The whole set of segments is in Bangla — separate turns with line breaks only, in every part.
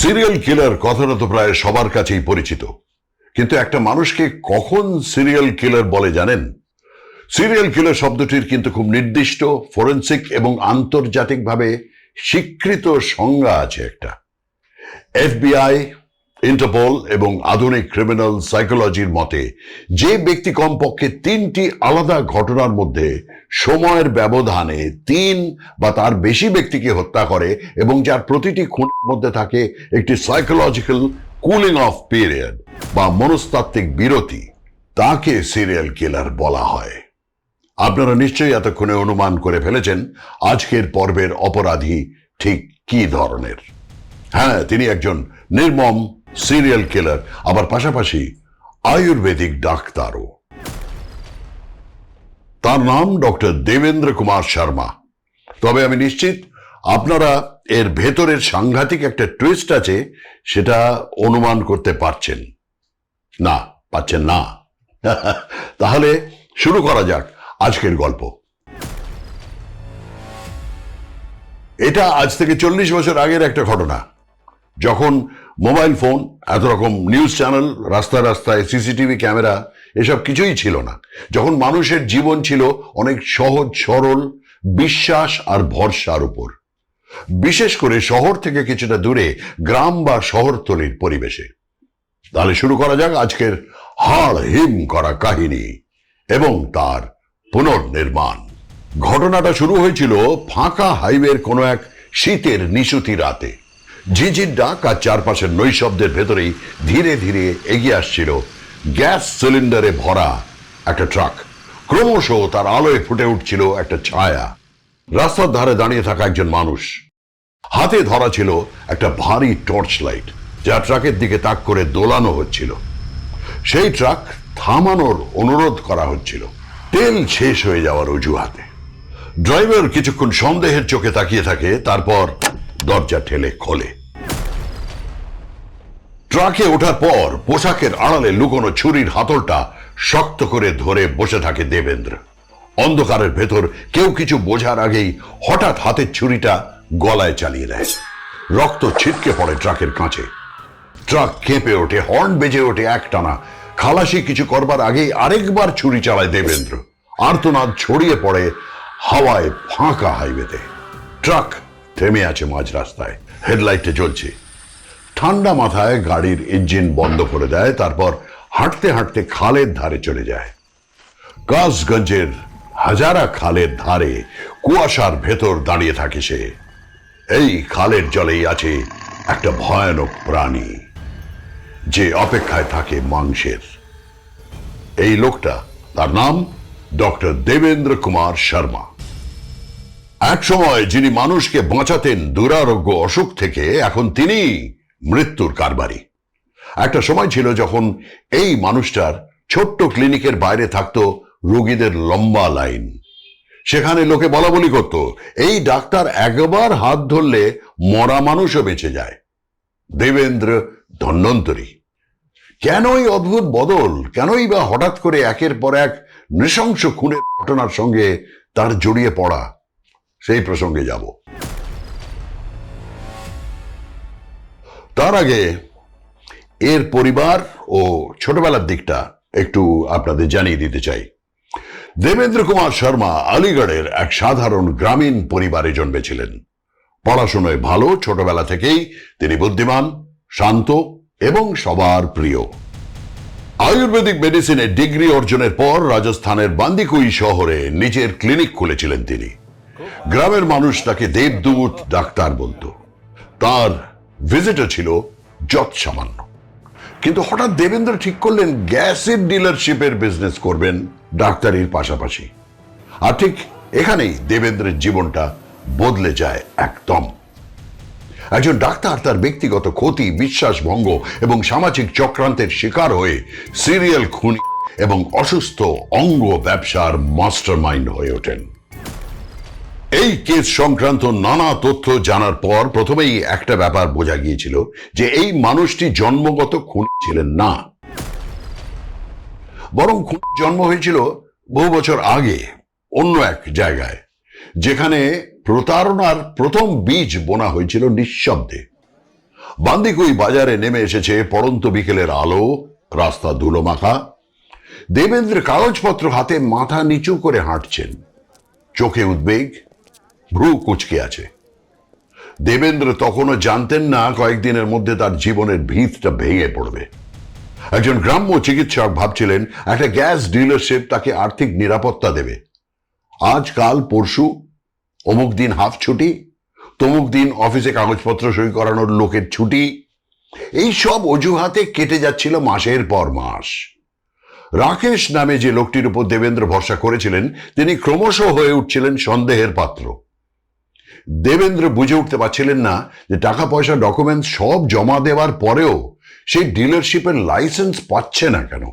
সিরিয়াল কিলার কথাটা তো প্রায় সবার কাছেই পরিচিত। কিন্তু একটা মানুষকে কখন সিরিয়াল কিলার বলে জানেন? সিরিয়াল কিলার শব্দটির কিন্তু খুব নির্দিষ্ট, ফোরেন্সিক এবং আন্তর্জাতিকভাবে স্বীকৃত সংজ্ঞা আছে একটা। এফবিআই ইন্টারপোল এবং আধুনিক ক্রিমিনাল সাইকোলজির মতে, যে ব্যক্তি কমপক্ষে তিনটি আলাদা ঘটনার মধ্যে সময়ের ব্যবধানে তিন বা তার বেশি ব্যক্তিকে হত্যা করে এবং যার প্রতিটি খুনের মধ্যে থাকে একটি সাইকোলজিক্যাল কুলিং অফ পিরিয়ড বা মনস্তাত্ত্বিক বিরতি, তাকে সিরিয়াল কিলার বলা হয়। আপনারা নিশ্চয়ই এতক্ষণে অনুমান করে ফেলেছেন আজকের পর্বের অপরাধী ঠিক কি ধরনের। হ্যাঁ তিনি একজন নির্মম সিরিয়াল কিলার, আবার পাশাপাশি আয়ুর্বেদিক ডাক্তারও। তার নাম ডক্টর দেবেন্দ্র কুমার শর্মা। তবে আমি নিশ্চিত আপনারা এর ভেতরের সাংঘাতিক একটা টুইস্ট আছে, সেটা অনুমান করতে পারছেন। না পাচ্ছেন না। তাহলে শুরু করা যাক আজকের গল্প। এটা আজ থেকে চল্লিশ বছর আগের একটা ঘটনা। যখন মোবাইল ফোন, এত রকম নিউজ চ্যানেল, রাস্তায় রাস্তায় সিসিটিভি ক্যামেরা, এসব কিছুই ছিল না। যখন মানুষের জীবন ছিল অনেক সহজ, সরল, বিশ্বাস আর ভরসার উপর। বিশেষ করে শহর থেকে কিছুটা দূরে, গ্রাম বা শহরতলির পরিবেশে। তাহলে শুরু করা যাক আজকের হাড় হিম করা কাহিনী এবং তার পুনর্নির্মাণ। ঘটনাটা শুরু হয়েছিল ফাঁকা হাইওয়ের কোনো এক শীতের নিশুতি রাতে। ঝিঝির ডাক আর চারপাশের নৈশব্দের ভেতরেই ধীরে ধীরে এগিয়ে আসছিল গ্যাস সিলিন্ডারে ভরা একটা ট্রাক। ক্রমশ তার আলোয় ফুটে উঠছিল একটা ছায়া। রাস্তার ধারে দাঁড়িয়ে থাকা একজন মানুষ। হাতে ধরা ছিল একটা ভারী টর্চ লাইট যা ট্রাকের দিকে তাক করে দোলানো হচ্ছিল। সেই ট্রাক থামানোর অনুরোধ করা হচ্ছিল। তেল শেষ হয়ে যাওয়ার অজুহাতে। ড্রাইভার কিছুক্ষণ সন্দেহের চোখে তাকিয়ে থাকে, তারপর দরজা ঠেলে খোলে। ট্রাকে ওঠার পর পোশাকের আড়ালে লুকোনো ছুরির হাতলটা শক্ত করে ধরে বসে থাকে দেবেন্দ্র। অন্ধকারের ভেতর কেউ কিছু বোঝার আগেই হঠাৎ হাতের ছুরিটা গলায় চালিয়ে দেয়। রক্ত ছিটকে পড়ে ট্রাকের কাঁচে ট্রাক কেঁপে ওঠে, হর্ন বেজে ওঠে একটানা। খালাসি কিছু করবার আগেই আরেকবার ছুরি চালায় দেবেন্দ্র। আর্তনাদ ছড়িয়ে পড়ে হাওয়ায় ফাঁকা হাইওয়েতে। ট্রাক থেমে আছে মাঝ রাস্তায়। হেডলাইটে জ্বলছে। ঠান্ডা মাথায় গাড়ির ইঞ্জিন বন্ধ করে দেয়, তারপর হাঁটতে হাঁটতে খালের ধারে চলে যায়। কাসগঞ্জের হাজারা খালের ধারে কুয়াশার ভেতর দাঁড়িয়ে থাকে সে। এই খালের জলেই আছে একটা ভয়ানক প্রাণী, যে অপেক্ষায় থাকে মাংসের। এই লোকটা তার নাম ডক্টর দেবেন্দ্র কুমার শর্মা। এক সময় যিনি মানুষকে বাঁচাতেন দুরারোগ্য অসুখ থেকে, এখন তিনি মৃত্যুর কারবারি। একটা সময় ছিল যখন এই মানুষটার ছোট্ট ক্লিনিকের বাইরে থাকতো রোগীদের লম্বা লাইন। সেখানে লোকে বলা বলি করত, এই ডাক্তার একবার হাত ধরলে মরা মানুষও বেঁচে যায়। দেবেন্দ্র ধন্যন্তরী কেনই অদ্ভুত বদল, কেনই বা হঠাৎ করে একের পর এক নৃশংস খুনের ঘটনার সঙ্গে তার জড়িয়ে পড়া? সেই প্রসঙ্গে যাব। তার আগে এর পরিবার ও ছোটবেলার দিকটা একটু আপনাদের জানিয়ে দিতে চাই। দেবেন্দ্র কুমার শর্মা আলিগড়ের এক সাধারণ গ্রামীণ পরিবারে জন্মেছিলেন। পড়াশোনায় ভালো, ছোটবেলা থেকেই তিনি বুদ্ধিমান, শান্ত এবং সবার প্রিয়। আয়ুর্বেদিক মেডিসিনে ডিগ্রি অর্জনের পর রাজস্থানের বান্দিকুই শহরে নিজের ক্লিনিক খুলেছিলেন তিনি। গ্রামের মানুষ তাকে দেবদূত ডাক্তার বলতো। তার ভিজিটও ছিল যৎ সামান্য। কিন্তু হঠাৎ দেবেন্দ্র ঠিক করলেন গ্যাসের ডিলারশিপের বিজনেস করবেন ডাক্তারির পাশাপাশি। আর ঠিক এখানেই দেবেন্দ্রের জীবনটা বদলে যায় একদম। একজন ডাক্তার তার ব্যক্তিগত ক্ষতি বিশ্বাসভঙ্গ এবং সামাজিক চক্রান্তের শিকার হয়ে সিরিয়াল খুনি এবং অসুস্থ অঙ্গ ব্যবসার মাস্টার মাইন্ড হয়ে ওঠেন। এই কেস সংক্রান্ত নানা তথ্য জানার পর প্রথমেই একটা ব্যাপার বোঝা গিয়েছিল যে এই মানুষটি জন্মগত খুনি ছিলেন না। বরং খুনি জন্ম হয়েছিল বহু বছর আগে, অন্য এক জায়গায়, যেখানে প্রতারণার প্রথম বীজ বোনা হয়েছিল নিঃশব্দে। বান্দিকুই বাজারে নেমে এসেছে পড়ন্ত বিকেলের আলো, রাস্তা ধুলো মাখা দেবেন্দ্র কাগজপত্র হাতে মাথা নিচু করে হাঁটছেন। চোখে উদ্বেগ ভ্রু কুচকে আছে। দেবেন্দ্র তখনও জানতেন না কয়েকদিনের মধ্যে তার জীবনের ভিতটা ভেঙে পড়বে। একজন গ্রাম্য চিকিৎসক ভাবছিলেন, একটা গ্যাস ডিলারশিপ তাকে আর্থিক নিরাপত্তা দেবে। আজ, কাল, পরশু, অমুক দিন হাফ ছুটি, তমুক দিন অফিসে কাগজপত্র সই করানোর লোকের ছুটি। এই সব অজুহাতে কেটে যাচ্ছিল মাসের পর মাস। রাকেশ নামে যে লোকটির উপর দেবেন্দ্র ভরসা করেছিলেন, তিনি ক্রমশ হয়ে উঠছিলেন সন্দেহের পাত্র। দেবেন্দ্র বুঝে উঠতে পারছিলেন না যে টাকা পয়সা ডকুমেন্টস সব জমা দেওয়ার পরেও সেই ডিলারশিপের লাইসেন্স পাচ্ছে না কেন।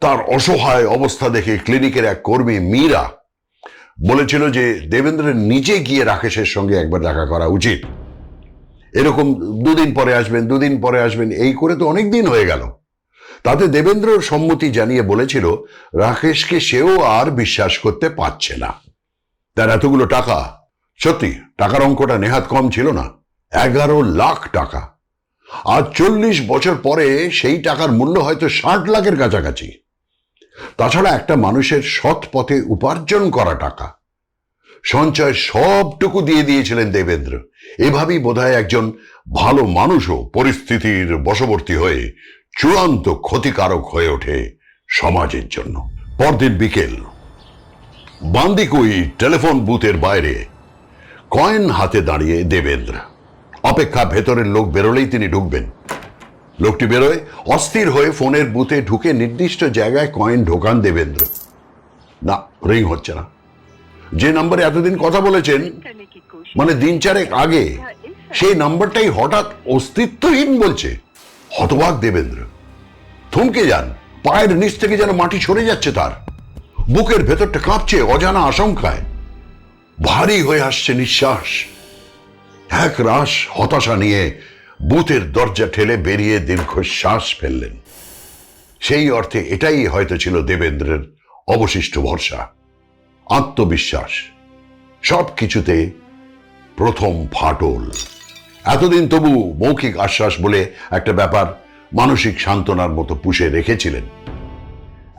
তার অসহায় অবস্থা দেখে ক্লিনিকের এক কর্মী মীরা বলেছিল যে দেবেন্দ্রের নিজে গিয়ে রাকেশের সঙ্গে একবার দেখা করা উচিত। এরকম দুদিন পরে আসবেন, দুদিন পরে আসবেন, এই করে তো অনেক দিন হয়ে গেল। তাতে দেবেন্দ্র সম্মতি জানিয়ে বলেছিল, রাকেশকে সেও আর বিশ্বাস করতে পারছে না। তার এতগুলো টাকা সত্যি, টাকার অঙ্কটা নেহাত কম ছিল না। এগারো লাখ টাকা। আর চল্লিশ বছর পরে সেই টাকার মূল্য হয়তো ষাট লাখের কাছাকাছি। তাছাড়া একটা মানুষের সৎ পথে উপার্জন করা টাকা। সঞ্চয় সবটুকু দিয়ে দিয়েছিলেন দেবেন্দ্র। এভাবেই বোধহয় একজন ভালো মানুষও পরিস্থিতির বশবর্তী হয়ে চূড়ান্ত ক্ষতিকারক হয়ে ওঠে সমাজের জন্য। পরদিন বিকেল, বান্দিকুই টেলিফোন বুথের বাইরে কয়েন হাতে দাঁড়িয়ে দেবেন্দ্র। অপেক্ষা ভেতরের লোক বেরোলেই তিনি ঢুকবেন। লোকটি বেরোয়, অস্থির হয়ে ফোনের বুথে ঢুকে নির্দিষ্ট জায়গায় কয়েন ঢোকান দেবেন্দ্র। না, রিং হচ্ছে না। যে নম্বরে এতদিন কথা বলেছেন মানে দিন চারেক আগে, সেই নাম্বারটাই হঠাৎ অস্তিত্বহীন বলছে। হতবাক দেবেন্দ্র। থমকে যান। পায়ের নিচ থেকে যেন মাটি সরে যাচ্ছে তার। বুকের ভেতরটা কাঁপছে অজানা আশঙ্কায়। ভারী হয়ে আসছে নিঃশ্বাস। এক রাস হতাশা নিয়ে বুথের দরজা ঠেলে বেরিয়ে দীর্ঘশ্বাস ফেললেন। সেই অর্থে এটাই হয়তো ছিল দেবেন্দ্রের অবশিষ্ট ভরসা, আত্মবিশ্বাস। সব কিছুতে প্রথম ফাটল। এতদিন তবু মৌখিক আশ্বাস বলে একটা ব্যাপার মানসিক সান্ত্বনার মতো পুষে রেখেছিলেন।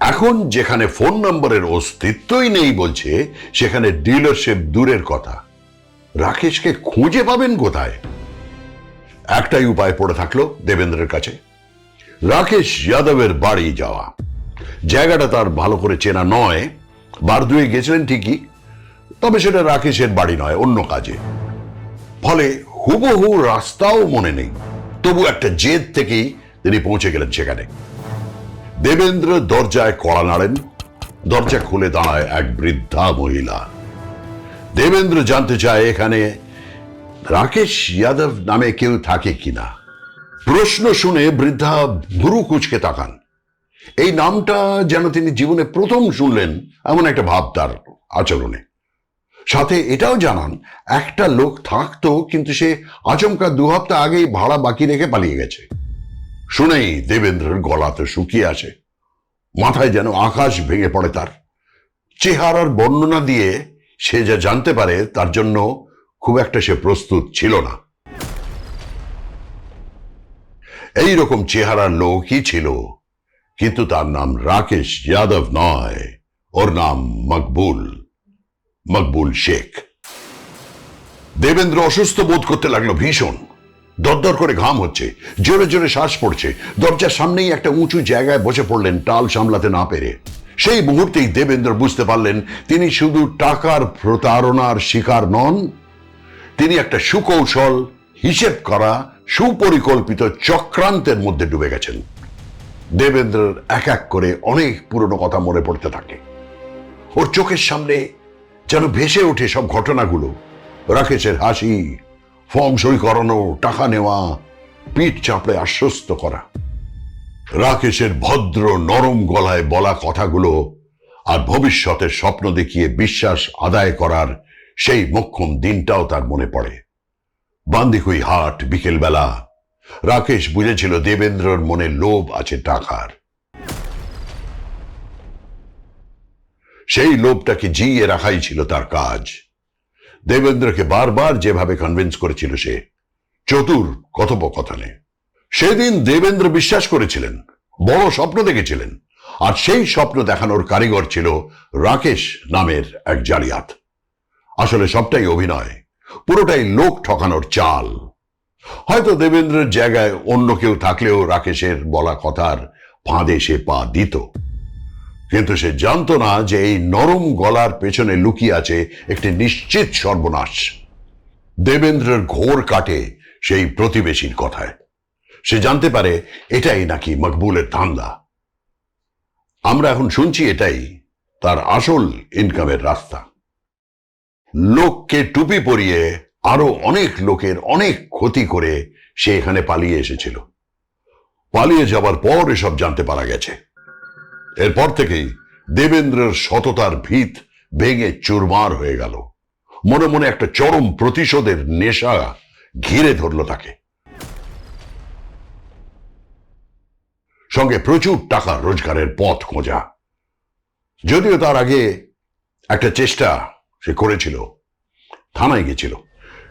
এখন যেখানে ফোন নম্বরের অস্তিত্বই নেই বলছে, সেখানে ডিলারশিপ দূরের কথা। রাকেশকে খুঁজে পাবেন কোথায়? একটাই উপায় পড়ে থাকল দেবেন্দ্রের কাছে। রাকেশ যাদবের বাড়ি যাওয়া। জায়গাটা তার ভালো করে চেনা নয়। বার দুয়ে গেছিলেন ঠিকই, তবে সেটা রাকেশের বাড়ি নয়, অন্য কাজে। ফলে হুবহু রাস্তাও মনে নেই। তবু একটা জেদ থেকেই তিনি পৌঁছে গেলেন সেখানে। দেবেন্দ্র দরজায় কড়া নাড়েন, দরজা খুলে দাঁড়ায় এক বৃদ্ধা মহিলা। দেবেন্দ্র জানতে চায় এখানে রাকেশ যাদব নামে কেউ থাকে কিনা। প্রশ্ন শুনে বৃদ্ধা ভুরু কুচকে তাকান। এই নামটা যেন তিনি জীবনে প্রথম শুনলেন এমন একটা ভাব তার আচরণে। সাথে এটাও জানান, একটা লোক থাকতো কিন্তু সে আচমকা দু হপ্তা আগেই ভাড়া বাকি রেখে পালিয়ে গেছে। শুনেই দেবেন্দ্রের গলা তো শুকিয়ে আসে। মাথায় যেন আকাশ ভেঙে পড়ে তার। চেহারার বর্ণনা দিয়ে সে যা জানতে পারে, তার জন্য খুব একটা সে প্রস্তুত ছিল না। এই রকম চেহারার লোকই ছিল, কিন্তু তার নাম রাকেশ যাদব নয়, ওর নাম মকবুল মকবুল শেখ। দেবেন্দ্র অসুস্থ বোধ করতে লাগল ভীষণ। দরদর করে ঘাম হচ্ছে, জোরে জোরে শ্বাস পড়ছে। দরজার সামনেই একটা উঁচু জায়গায় বসে পড়লেন, টাল সামলাতে না পেরে। সেই মুহূর্তেই দেবেন্দ্র বুঝতে পারলেন, তিনি শুধু টাকার প্রতারণার শিকার নন, তিনি একটা সুকৌশল, হিসেব করা, সুপরিকল্পিত চক্রান্তের মধ্যে ডুবে গেছেন। দেবেন্দ্রের এক এক করে অনেক পুরনো কথা মনে পড়তে থাকে। ওর চোখের সামনে যেন ভেসে ওঠে সব ঘটনাগুলো। রাকেশের হাসি ফর্ম সই করানো, টাকা নেওয়া, পিঠ চাপড়ে আশ্বস্ত করা। রাকেশের ভদ্র, নরম গলায় বলা কথাগুলো আর ভবিষ্যতের স্বপ্ন দেখিয়ে বিশ্বাস আদায় করার সেই মক্ষম দিনটাও তার মনে পড়ে। বান্দিকুই হাট, বিকেলবেলা। রাকেশ বুঝেছিল দেবেন্দ্রর মনে লোভ আছে টাকার। সেই লোভটাকে জিয়ে রাখাই ছিল তার কাজ। দেবেন্দ্রকে বারবার যেভাবে কনভিন্স করেছিল সে, চতুর কথোপকথনে। সেদিন দেবেন্দ্র বিশ্বাস করেছিলেন, বড় স্বপ্ন দেখেছিলেন, আর সেই স্বপ্ন দেখানোর কারিগর ছিল রাকেশ নামের এক জালিয়াত। আসলে সবটাই অভিনয়, পুরোটাই লোক ঠকানোর চাল। হয়তো দেবেন্দ্রের জায়গায় অন্য কেউ থাকলেও রাকেশের বলা কথার ফাঁদে সে পা দিত। কিন্তু সে জানতো না যে এই নরম গলার পেছনে লুকিয়ে আছে একটি নিশ্চিত সর্বনাশ। দেবেন্দ্রের ঘোর কাটে সেই প্রতিবেশীর কথায়। সে জানতে পারে এটাই নাকি মকবুলের ধান্দা। আমরা এখন শুনছি এটাই তার আসল ইনকামের রাস্তা। লোককে টুপি পরিয়ে আরও অনেক লোকের অনেক ক্ষতি করে সে এখানে পালিয়ে এসেছিল। পালিয়ে যাবার পর এসব জানতে পারা গেছে। এরপর থেকেই দেবেন্দ্রের সততার ভিত ভেঙে চুরমার হয়ে গেল। মনে মনে একটা চরম প্রতিশোধের নেশা ঘিরে ধরল তাকে। সঙ্গে প্রচুর টাকা রোজগারের পথ খোঁজা। যদিও তার আগে একটা চেষ্টা সে করেছিল, থানায় গেছিল।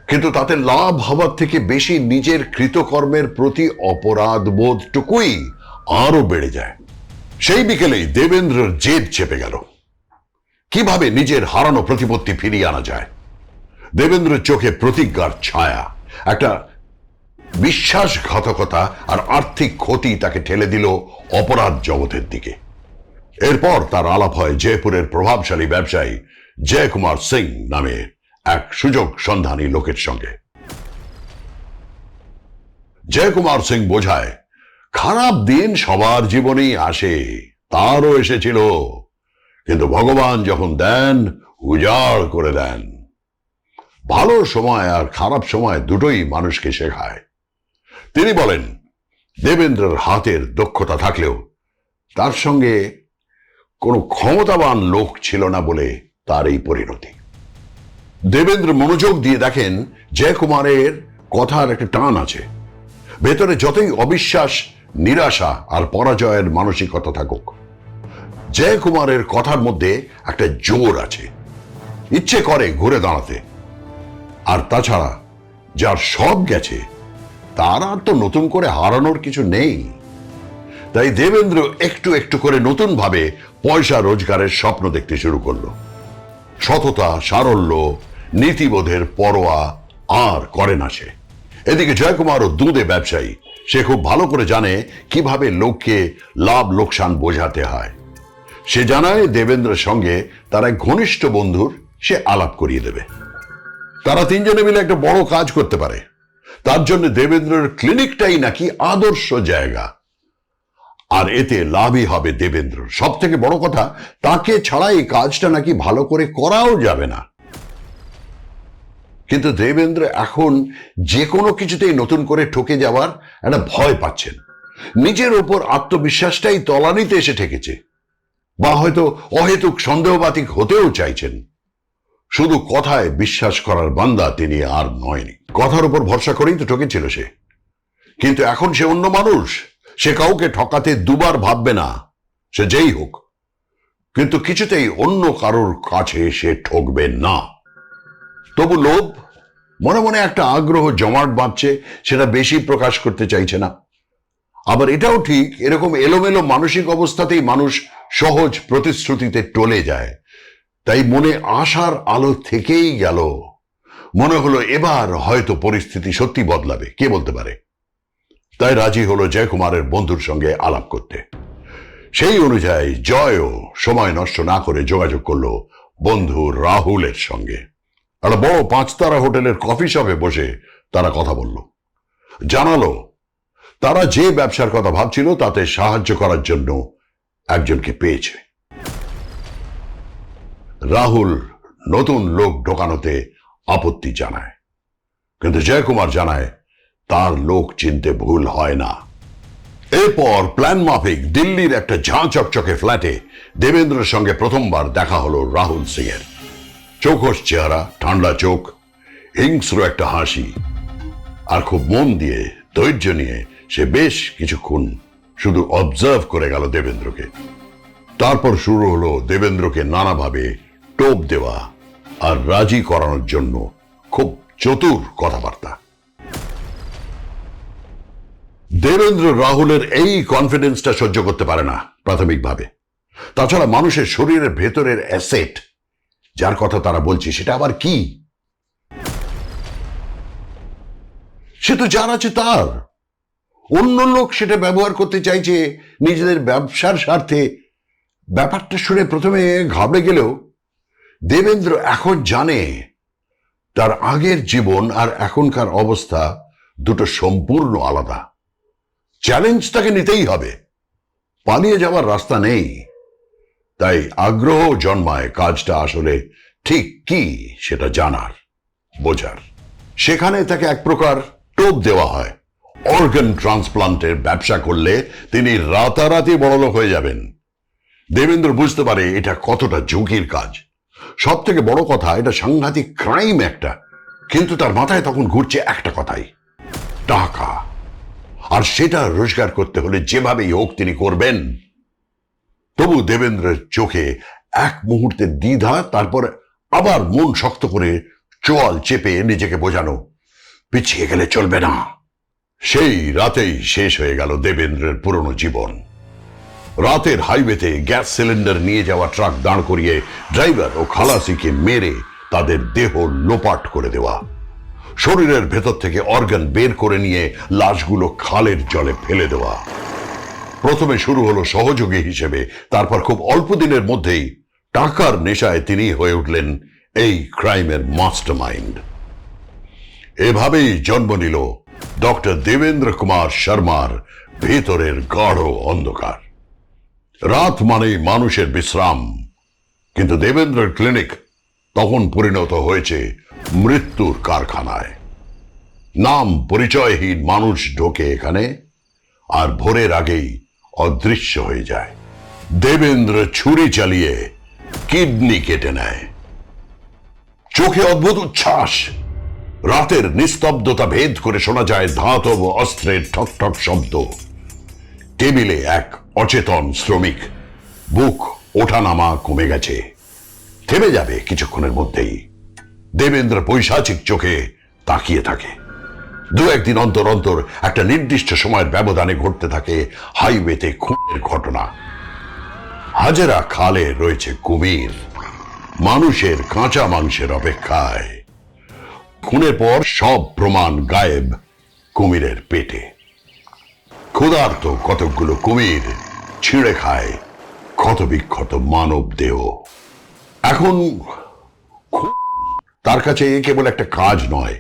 কিন্তু তাতে লাভ হবার থেকে বেশি নিজের কৃতকর্মের প্রতি অপরাধ বোধটুকুই আরও বেড়ে যায়। সেই বিকেলেই দেবেন্দ্রের জেদ চেপে গেল। কীভাবে নিজের হারানো প্রতিপত্তি ফিরিয়ে আনা যায়? দেবেন্দ্রের চোখে প্রতিজ্ঞার ছায়া, একটা বিশ্বাসঘাতকতা আর আর্থিক ক্ষতি তাকে ঠেলে দিল অপরাধ জগতের দিকে। এরপর তার আলাপ হয় জয়পুরের প্রভাবশালী ব্যবসায়ী জয়কুমার সিং নামে এক সুযোগ সন্ধানী লোকের সঙ্গে। জয়কুমার সিং বোঝায় খারাপ দিন সবার জীবনেই আসে, তারও এসেছিল। কিন্তু ভগবান যখন দেন, উজাড় করে দেন। ভালো সময় আর খারাপ সময় দুটোই মানুষকে শেখায়। তিনি বলেন, দেবেন্দ্রের হাতের দক্ষতা থাকলেও তার সঙ্গে কোনো ক্ষমতাবান লোক ছিল না বলে তার এই পরিণতি। দেবেন্দ্র মনোযোগ দিয়ে দেখেন, জয়কুমারের কথার একটা টান আছে। ভেতরে যতই অবিশ্বাস নিরাশা আর পরাজয়ের মানসিকতা থাকুক। জয়কুমারের কথার মধ্যে একটা জোর আছে। ইচ্ছে করে ঘুরে দাঁড়াতে। আর তাছাড়া যার সব গেছে, তার আর তো নতুন করে হারানোর কিছু নেই। তাই দেবেন্দ্র একটু একটু করে নতুন ভাবে পয়সা রোজগারের স্বপ্ন দেখতে শুরু করল। সততা, সারল্য, নীতিবোধের পরোয়া আর করে না সে। এদিকে জয়কুমারও দুধে ব্যবসায়ী। সে খুব ভালো করে জানে কীভাবে লোককে লাভ লোকসান বোঝাতে হয়। সে জানায় দেবেন্দ্রের সঙ্গে তার এক ঘনিষ্ঠ বন্ধুর সে আলাপ করিয়ে দেবে। তারা তিনজনে মিলে একটা বড় কাজ করতে পারে। তার জন্য দেবেন্দ্রের ক্লিনিকটাই নাকি আদর্শ জায়গা। আর এতে লাভই হবে দেবেন্দ্র সব থেকে বড় কথা, তাকে ছাড়া এই কাজটা নাকি ভালো করে করাও যাবে না। কিন্তু দেবেন্দ্র এখন যে কোনো কিছুতেই নতুন করে ঠকে যাওয়ার একটা ভয় পাচ্ছেন। নিজের ওপর আত্মবিশ্বাসটাই তলানিতে এসে ঠেকেছে। বা হয়তো অহেতুক সন্দেহবাতিক হতেও চাইছেন। শুধু কথায় বিশ্বাস করার বান্দা তিনি আর নয়নি। কথার উপর ভরসা করেই তো ঠকেছিল সে। কিন্তু এখন সে অন্য মানুষ। সে কাউকে ঠকাতে দুবার ভাববে না। সে যেই হোক। কিন্তু কিছুতেই অন্য কারোর কাছে সে ঠকবে না। তবু লোভ? মনে মনে একটা আগ্রহ জমাট বাঁধছে, সেটা বেশি প্রকাশ করতে চাইছে না। আবার এটাও ঠিক, এরকম এলোমেলো মানসিক অবস্থাতেই মানুষ সহজ প্রতিশ্রুতিতে টলে যায়। তাই মনে আশার আলো থেকেই গেল। মনে হলো এবার হয়তো পরিস্থিতি সত্যি বদলাবে, কে বলতে পারে? তাই রাজি হলো জয়কুমারের বন্ধুর সঙ্গে আলাপ করতে। সেই অনুযায়ী জয়ও সময় নষ্ট না করে যোগাযোগ করল বন্ধু রাহুলের সঙ্গে। একটা বড় পাঁচতারা হোটেলের কফি শপে বসে তারা কথা বলল। জানালো, তারা যে ব্যবসার কথা ভাবছিল তাতে সাহায্য করার জন্য একজনকে পেয়েছে। রাহুল নতুন লোক ঢোকানোতে আপত্তি জানায়। কিন্তু জয়কুমার জানায়, তার লোক চিনতে ভুল হয় না। এরপর প্ল্যান মাফিক দিল্লির একটা ঝাঁ চকচকে ফ্ল্যাটে দেবেন্দ্রের সঙ্গে প্রথমবার দেখা হলো রাহুল সিং এর চৌখস চেহারা, ঠান্ডা চোখ, হিংস্র একটা হাসি। আর খুব মন দিয়ে, ধৈর্য নিয়ে সে বেশ কিছুক্ষণ শুধু অবজার্ভ করে গেল দেবেন্দ্রকে। তারপর শুরু হলো দেবেন্দ্রকে নানাভাবে টোপ দেওয়া আর রাজি করানোর জন্য খুব চতুর কথাবার্তা। দেবেন্দ্র রাহুলের এই কনফিডেন্সটা সহ্য করতে পারে না, প্রাথমিকভাবে। তাছাড়া মানুষের শরীরের ভেতরের অ্যাসেট যার কথা তারা বলছে, সেটা আবার কি? সে তো যার আছে তার। অন্য লোক সেটা ব্যবহার করতে চাইছে, নিজেদের ব্যবসার স্বার্থে। ব্যাপারটা শুনে প্রথমে ঘাবড়ে গেলেও দেবেন্দ্র এখন জানে তার আগের জীবন আর এখনকার অবস্থা দুটো সম্পূর্ণ আলাদা। চ্যালেঞ্জ তাকে নিতেই হবে। পালিয়ে যাওয়ার রাস্তা নেই। তাই আগ্রহ জন্মায় কাজটা আসলে ঠিক কি সেটা জানার, বোঝার। সেখানে তাকে এক প্রকার টোপ দেওয়া হয়। অর্গান ট্রান্সপ্লান্টের ব্যবসা করলে তিনি রাতারাতি বড়লোক হয়ে যাবেন। দেবেন্দ্র বুঝতে পারে এটা কতটা ঝুঁকির কাজ। সব থেকে বড় কথা, এটা সাংঘাতিক ক্রাইম একটা। কিন্তু তার মাথায় তখন ঘুরছে একটা কথাই, টাকা। আর সেটা রোজগার করতে হলে যেভাবেই হোক তিনি করবেন। তবু দেবেন্দ্রের চোখে এক মুহূর্তে দ্বিধা, তারপর আবার মন শক্ত করে চোয়াল চেপে নিজেকে বোঝানো, পিছিয়ে গেলে চলবে না। সেই রাতেই শেষ হয়ে গেল দেবেন্দ্রের পুরনো জীবন। রাতের হাইওয়েতে গ্যাস সিলিন্ডার নিয়ে যাওয়া ট্রাক দাঁড় করিয়ে ড্রাইভার ও খালাসিকে মেরে তাদের দেহ লোপাট করে দেওয়া, শরীরের ভেতর থেকে অর্গান বের করে নিয়ে লাশগুলো খালের জলে ফেলে দেওয়া। প্রথমে শুরু হলো সহযোগী হিসেবে, তারপর খুব অল্প দিনের মধ্যেই টাকার নেশায় তিনি হয়ে উঠলেন এই ক্রাইমের মাস্টার মাইন্ড এভাবেই জন্ম নিল ডক্টর দেবেন্দ্র কুমার শর্মার ভেতরের গাঢ় অন্ধকার। রাত মানে মানুষের বিশ্রাম, কিন্তু দেবেন্দ্রের ক্লিনিক তখন পরিণত হয়েছে মৃত্যুর কারখানায়। নাম পরিচয়হীন মানুষ ঢোকে এখানে, আর ভোরের আগেই অদৃশ্য হয়ে যায়। দেবেন্দ্র ছুরি চালিয়ে কিডনি কেটে নেয়। চোখে অদ্ভুত উচ্ছ্বাস। রাতের নিস্তব্ধতা ভেদ করে শোনা যায় ধাতব অস্ত্রের ঠক ঠক শব্দ। টেবিলে এক অচেতন শ্রমিক। বুক ওঠানামা কমে গেছে। থেমে যাবে কিছুক্ষণের মধ্যেই। দেবেন্দ্র পৈশাচিক চোখে তাকিয়ে থাকে। দু একদিন অন্তর অন্তর একটা নির্দিষ্ট সময়ের ব্যবধানে ঘটতে থাকে হাইওয়েতে খুনের ঘটনা। হাজারা খালে রয়েছে কুমির। মানুষের কাঁচা মাংসের অপেক্ষায়। খুনের পর সব প্রমাণ গায়েব কুমিরের পেটে। ক্ষুধার্ত কতকগুলো কুমির ছিঁড়ে খায় ক্ষত বিক্ষত মানব দেহ। এখন খুন তার কাছে এ কেবল একটা কাজ নয়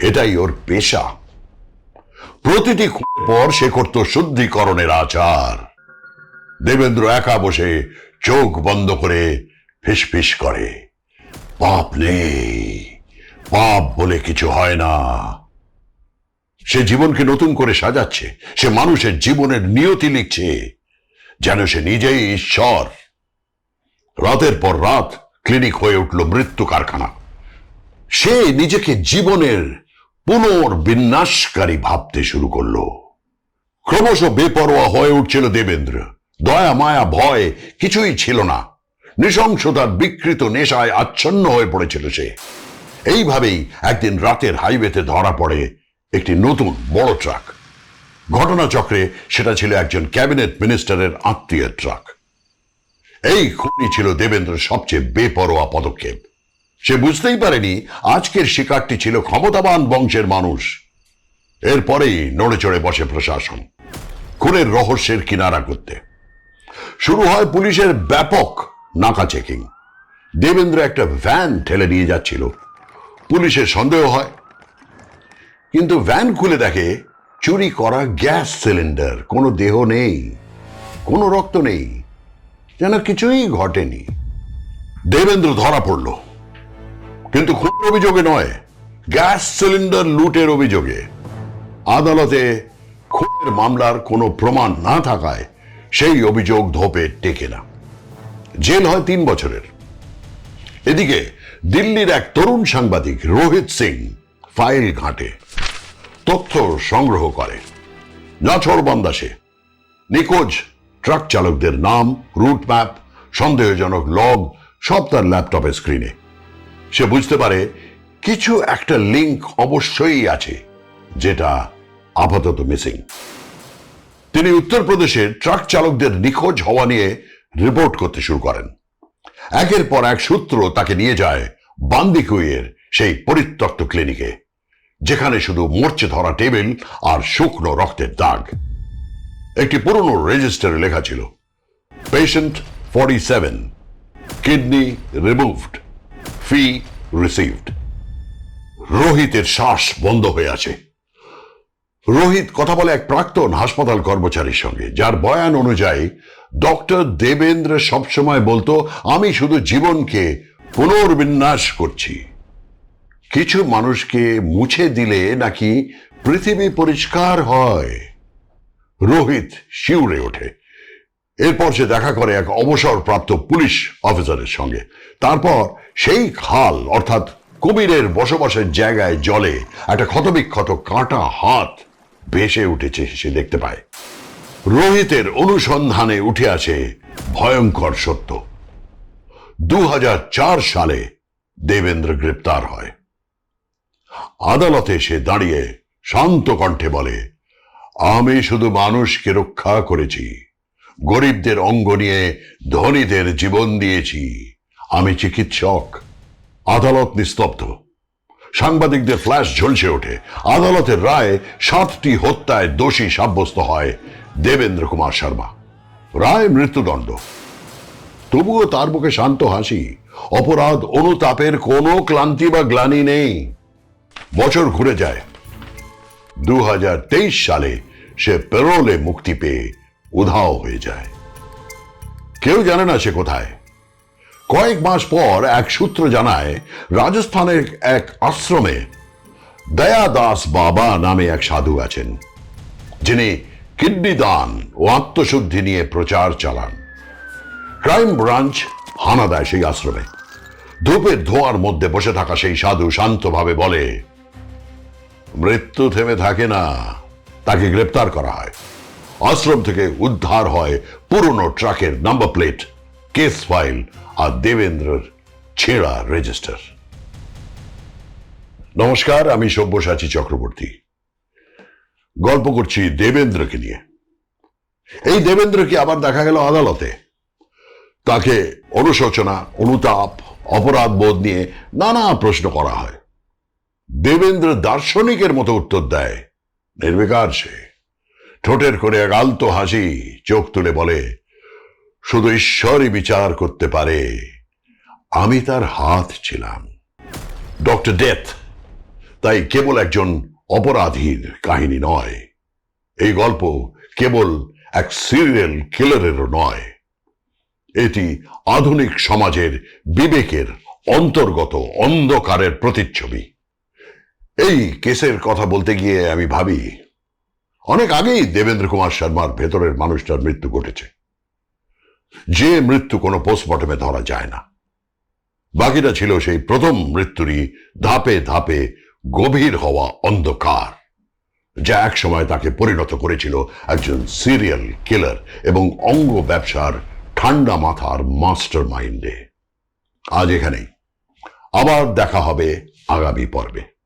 এটাই ওর পেশা। প্রতিটি পর সে করত শুদ্ধিকরণের আচার। দেবেন্দ্র একা বসে চোখ বন্ধ করে ফিসফিস করে। পাপ নেই। পাপ বলে কিছু হয় না। সে জীবনকে নতুন করে সাজাচ্ছে। সে মানুষের জীবনের নিয়তি লিখছে। যেন সে নিজেই ঈশ্বর। রাতের পর রাত ক্লিনিক হয়ে উঠল মৃত্যু কারখানা। সে নিজেকে জীবনের পুনর্বিন্যাসকারী ভাবতে শুরু করল। ক্রমশ বেপরোয়া হয়ে উঠছিল দেবেন্দ্র। দয়া, মায়া, ভয় কিছুই ছিল না। নৃশংসতার বিকৃত নেশায় আচ্ছন্ন হয়ে পড়েছিল সে। এইভাবেই একদিন রাতের হাইওয়েতে ধরা পড়ে একটি নতুন বড় ট্রাক। ঘটনাচক্রে সেটা ছিল একজন ক্যাবিনেট মিনিস্টারের আত্মীয়ের ট্রাক। এই খুনি ছিল দেবেন্দ্রের সবচেয়ে বেপরোয়া পদক্ষেপ। সে বুঝতেই পারেনি আজকের শিকারটি ছিল ক্ষমতাবান বংশের মানুষ। এরপরেই নড়ে চড়ে বসে প্রশাসন, খুনের রহস্যের কিনারা করতে। শুরু হয় পুলিশের ব্যাপক নাকা চেকিং। দেবেন্দ্র একটা ভ্যান ঠেলে নিয়ে যাচ্ছিল। পুলিশের সন্দেহ হয়। কিন্তু ভ্যান খুলে দেখে চুরি করা গ্যাস সিলিন্ডার। কোনো দেহ নেই, কোনো রক্ত নেই, যেন কিছুই ঘটেনি। দেবেন্দ্র ধরা পড়ল। কিন্তু খুনের অভিযোগে নয়, গ্যাস সিলিন্ডার লুটের অভিযোগে। আদালতে খুনের মামলার কোনো প্রমাণ না থাকায় সেই অভিযোগ ধোপে টেকে না। জেল হয় তিন বছরের। এদিকে দিল্লির এক তরুণ সাংবাদিক রোহিত সিং ফাইল ঘাঁটে, তথ্য সংগ্রহ করে। নাছড়বান্দা বন্দাসে নিখোঁজ ট্রাক চালকদের নাম রুট ম্যাপ সন্দেহজনক লগ, সব তার ল্যাপটপের স্ক্রিনে। সে বুঝতে পারে কিছু একটা লিংক অবশ্যই আছে, যেটা আপাতত মিসিং তিনি উত্তরপ্রদেশে ট্রাক চালকদের নিখোঁজ হওয়া নিয়ে রিপোর্ট করতে শুরু করেন। একের পর এক সূত্র তাকে নিয়ে যায় বান্দিকুইয়ের সেই পরিত্যক্ত ক্লিনিকে যেখানে শুধু মরচে ধরা টেবিল আর শুকনো রক্তের দাগ। একটি পুরনো রেজিস্টারে লেখা ছিল patient forty seven kidney removed fee received রোহিতের শ্বাস বন্ধ হয়ে আছে। রোহিত কথা বলে এক প্রাক্তন হাসপাতাল কর্মচারীর সঙ্গে, যার বয়ান অনুযায়ী, ডক্টর দেবেন্দ্র সবসময় বলতো, আমি শুধু জীবনকে পুনর্বিন্যাস করছি। কিছু মানুষকে মুছে দিলে নাকি পৃথিবী পরিষ্কার হয়। রোহিত শিউরে ওঠে। এরপর সে দেখা করে এক অবসরপ্রাপ্ত পুলিশ অফিসারের সঙ্গে। তারপর সেই খাল, অর্থাৎ কুমিরের বসবাসের জায়গায় জলে একটা ক্ষতবিক্ষত কাঁটা হাত ভেসে উঠেছে সে দেখতে পায়। রোহিতের অনুসন্ধানে উঠে আসে ভয়ঙ্কর সত্য। দু হাজার চার সালে দেবেন্দ্র গ্রেপ্তার হয়। আদালতে সে দাঁড়িয়ে শান্ত কণ্ঠে বলে, আমি শুধু মানুষকে রক্ষা করেছি। গরিবদের অঙ্গ নিয়ে ধনীদের জীবন দিয়েছি। আমি চিকিৎসক, আদালত নিস্তব্ধ। সাংবাদিকদের ফ্ল্যাশ ঝলসে ওঠে। আদালতের রায় সাতটি হত্যায় দোষী সাব্যস্ত হয় দেবেন্দ্র কুমার শর্মা। রায় মৃত্যুদণ্ড। তবুও তার মুখে শান্ত হাসি। অপরাধ অনুতাপের কোনো ক্লান্তি বা গ্লানি নেই। বছর ঘুরে যায়। দু হাজার তেইশ সালে সে পেরোলে মুক্তি পেয়ে উধাও হয়ে যায়। কেউ জানে না সে কোথায়। কয়েক মাস পর এক সূত্র জানায়, রাজস্থানের এক আশ্রমে দয়া দাস বাবা নামে এক সাধু আছেন, যিনি কিডনি দান ও আত্মশুদ্ধি নিয়ে প্রচার চালান। ক্রাইম ব্রাঞ্চ হানা দেয় সেই আশ্রমে। ধূপের ধোঁয়ার মধ্যে বসে থাকা সেই সাধু শান্তভাবে বলে, মৃত্যু থেমে থাকে না। তাকে গ্রেপ্তার করা হয়। আশ্রম থেকে উদ্ধার হয় পুরনো ট্রাকের নাম্বার প্লেট কেস ফাইল আর দেবেন্দ্রর ছেঁড়া রেজিস্টার নমস্কার, আমি সব্যসাচী চক্রবর্তী। গল্প করছি দেবেন্দ্রকে নিয়ে। এই দেবেন্দ্রকে আবার দেখা গেল আদালতে। তাকে অনুশোচনা, অনুতাপ, অপরাধ বোধ নিয়ে নানা প্রশ্ন করা হয়। দেবেন্দ্র দার্শনিকের মতো উত্তর দেয়। নির্বিকার সে। ঠোঁটের করে এক আলতো হাসি চোখ তুলে বলে, শুধু ঈশ্বরই বিচার করতে পারে। আমি তার হাত ছিলাম। ডক্টর ডেথ, তাই কেবল একজন অপরাধীর কাহিনী নয়। এই গল্প কেবল এক সিরিয়াল কিলারেরও নয়। এটি আধুনিক সমাজের বিবেকের অন্তর্গত অন্ধকারের প্রতিচ্ছবি। এই কেসের কথা বলতে গিয়ে আমি ভাবি অনেক আগেই দেবেন্দ্র কুমার শর্মার ভেতরের মানুষটার মৃত্যু ঘটেছে। যে মৃত্যু কোনো পোস্টমর্টমে ধরা যায় না। বাকিটা ছিল সেই প্রথম মৃত্যুরই ধাপে ধাপে গভীর হওয়া অন্ধকার, যা এক সময় তাকে পরিণত করেছিল একজন সিরিয়াল কিলার এবং অঙ্গ ব্যবসার ঠান্ডা মাথার মাস্টার মাইন্ডে আজ এখানেই। আবার দেখা হবে আগামী পর্বে।